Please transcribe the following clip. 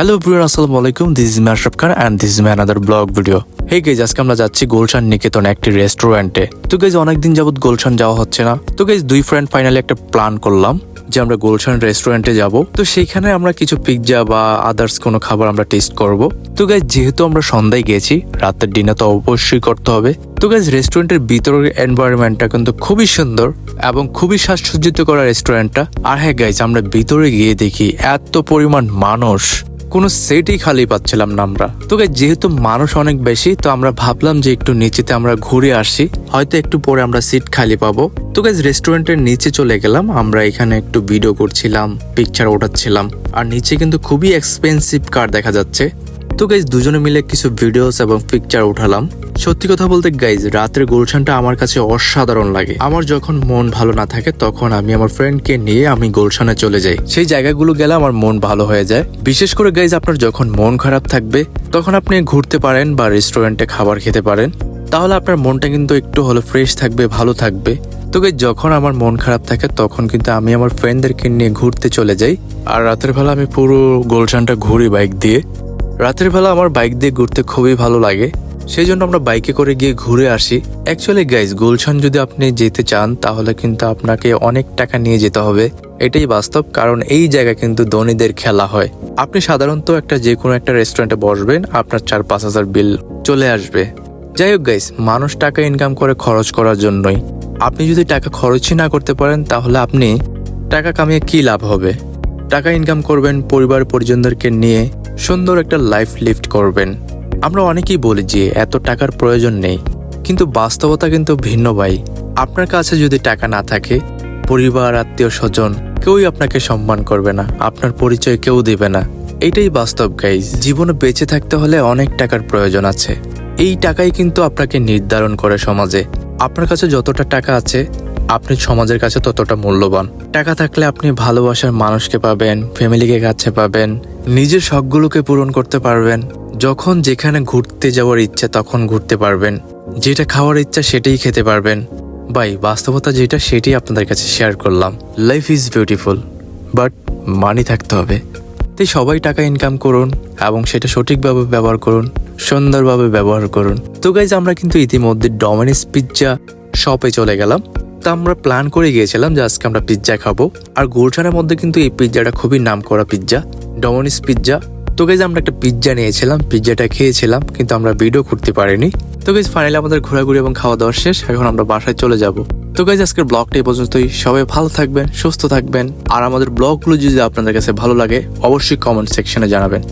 Hello প্রিয় আসসালামু আলাইকুম। This is Mashraf Khan and this is my another blog video hey guys আজকে আমরা যাচ্ছি গোলশান নিকেতন একটি রেস্টুরেন্টে তো গেজ অনেকদিন যাবত গোলশান যাওয়া হচ্ছে না। তো গেজ দুই ফ্রেন্ড ফাইনালি একটা প্ল্যান করলাম যে আমরা গোলশান রেস্টুরেন্টে যাব। তো সেইখানে আমরা কিছু পিৎজা বা আদার্স কোনো খাবার আমরা টেস্ট করব। তো গাইজ যেহেতু আমরা সন্ধ্যায় গেছি, রাতের ডিনার তো অবশ্যই করতে হবে। তো গাইজ রেস্টুরেন্টের ভিতরের এনভায়রনমেন্টটা কিন্তু খুবই সুন্দর এবং খুবই সাজসজ্জিত করা রেস্টুরেন্টটা আর হ্যাঁ গাইজ আমরা ভিতরে গিয়ে দেখি এত পরিমাণ মানুষ। কোনো সেটই খালি পাচ্ছিলাম না আমরা। তোকে যেহেতু মানুষ অনেক বেশি, তো আমরা ভাবলাম যে একটু নিচেতে আমরা ঘুরে আসি। হয়তো একটু পরে আমরা সিট খালি পাবো। তো গাইজ রেস্টুরেন্টের নিচে চলে গেলাম। আমরা এখানে একটু ভিডিও করছিলাম পিকচার ওঠাচ্ছিলাম। আর নিচে কিন্তু খুবই এক্সপেন্সিভ কার দেখা যাচ্ছে। তো গাইজ দুজনে মিলে কিছু ভিডিওস এবং পিকচার উঠালাম। সত্যি কথা বলতে গাইজ রাতের গুলশানটা আমার কাছে অসাধারণ লাগে। আমার যখন মন ভালো না থাকে, তখন আমি আমার ফ্রেন্ডকে নিয়ে আমি গুলশানে চলে যাই। সেই জায়গাগুলো গেলে আমার মন ভালো হয়ে যায়। বিশেষ করে গাইজ আপনার যখন মন খারাপ থাকবে, তখন আপনি ঘুরতে পারেন বা রেস্টুরেন্টে খাবার খেতে পারেন। তাহলে আপনার মনটা কিন্তু একটু হলো ফ্রেশ থাকবে, ভালো থাকবে। তো গাইজ যখন আমার মন খারাপ থাকে, তখন কিন্তু আমি আমার ফ্রেন্ডদেরকে নিয়ে ঘুরতে চলে যাই। আর রাতের বেলা আমি পুরো গোলশানটা ঘুরি বাইক দিয়ে। রাতের বেলা আমার বাইক দিয়ে ঘুরতে খুবই ভালো লাগে সেই জন্য আমরা বাইকে করে গিয়ে ঘুরে আসি। অ্যাকচুয়ালি গাইজ গুলশান যদি আপনি যেতে চান, তাহলে কিন্তু আপনাকে অনেক টাকা নিয়ে যেতে হবে। এটাই বাস্তব, কারণ এই জায়গা কিন্তু ধনীদের খেলা হয়। আপনি সাধারণত একটা যে কোনো একটা রেস্টুরেন্টে বসবেন, আপনার চার পাঁচ হাজার বিল চলে আসবে। যাই হোক গাইস মানুষ টাকা ইনকাম করে খরচ করার জন্যই। আপনি যদি টাকা খরচই না করতে পারেন, তাহলে আপনি টাকা কামিয়ে কি লাভ হবে? টাকা ইনকাম করবেন পরিবার পরিজনদেরকে নিয়ে সুন্দর একটা লাইফ লিফট করবেন। আমরা অনেকেই বলি যে, এত টাকার প্রয়োজন নেই, কিন্তু বাস্তবতা কিন্তু ভিন্ন ভাই। আপনার কাছে যদি টাকা না থাকে, পরিবার, আত্মীয় স্বজন, কেউই আপনাকে সম্মান করবে না, আপনার পরিচয় কেউ দিবে না। এটাই বাস্তব গাইজ জীবনে বেঁচে থাকতে হলে অনেক টাকার প্রয়োজন আছে। এই টাকাই কিন্তু আপনাকে নির্ধারণ করে সমাজে। আপনার কাছে যতটা টাকা আছে আপনি সমাজের কাছে ততটা মূল্যবান। টাকা থাকলে আপনি ভালোবাসার মানুষকে পাবেন, ফ্যামিলিকে কাছে পাবেন, নিজের শখগুলোকে পূরণ করতে পারবেন। যখন যেখানে ঘুরতে যাওয়ার ইচ্ছা তখন ঘুরতে পারবেন। যেটা খাওয়ার ইচ্ছা সেটাই খেতে পারবেন। বাই বাস্তবতা যেটা সেটাই আপনাদের কাছে শেয়ার করলাম। Life is beautiful but money থাকতে হবে। তাই সবাই টাকা ইনকাম করুন এবং সেটা সঠিকভাবে ব্যবহার করুন, সুন্দরভাবে ব্যবহার করুন। তো গাইজ আমরা কিন্তু ইতিমধ্যে ডমিনিস পিৎজা শপে চলে গেলাম। তা আমরা প্ল্যান করে গিয়েছিলাম যে আজকে আমরা পিৎজা খাব। আর গুলশানের মধ্যে কিন্তু এই পিৎজাটা খুবই নাম করা পিৎজা ডমিনিস পিৎজা তো গাইজ আমরা একটা পিৎজা নিয়েছিলাম পিৎজাটা খেয়েছিলাম, কিন্তু আমরা ভিডিও করতে পারিনি। তো গাইজ ফাইনালি আমাদের ঘোরাঘুরি এবং খাওয়া দাওয়া শেষ, এখন আমরা বাসায় চলে যাব। তো গাইজ আজকের ব্লগটা এই পর্যন্তই। সবাই ভালো থাকবেন, সুস্থ থাকবেন। আর আমাদের ব্লগগুলো যদি আপনাদের কাছে ভালো লাগে, অবশ্যই কমেন্ট সেকশনে জানাবেন।